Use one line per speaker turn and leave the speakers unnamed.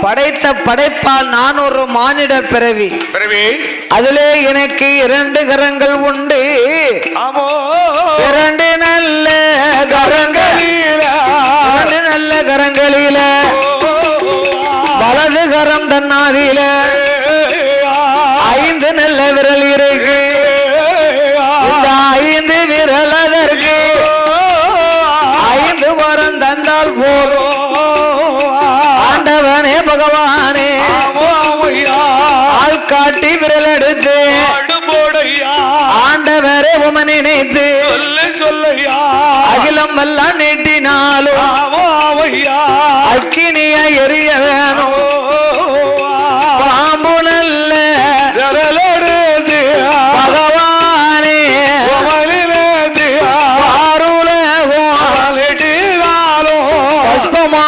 படைத்த படைப்பால் நான் ஒரு மானிட பிறவி.
பிறவி.
அதிலே எனக்கு இரண்டு கரங்கள் உண்டு. இரண்டு நல்ல கரங்கள். இரண்டு நல்ல கரங்களில. வலது கரம் தன்னாதில. ஐந்து நல்ல விரல் இருக்கு. இந்த ஐந்து விரல் அதற்கு. ஐந்து வரம் தந்தால் போதும். காட்டி விரல் எடுத்து. ஆண்டவரே உம நினைத்து.
சொல்லையா.
அகிலம் எல்லாம் நீட்டினாலும் அக்கினியா எரிய வேணும் பாம்பு நல்ல பகவானே. பாருலவும் பஸ்பமா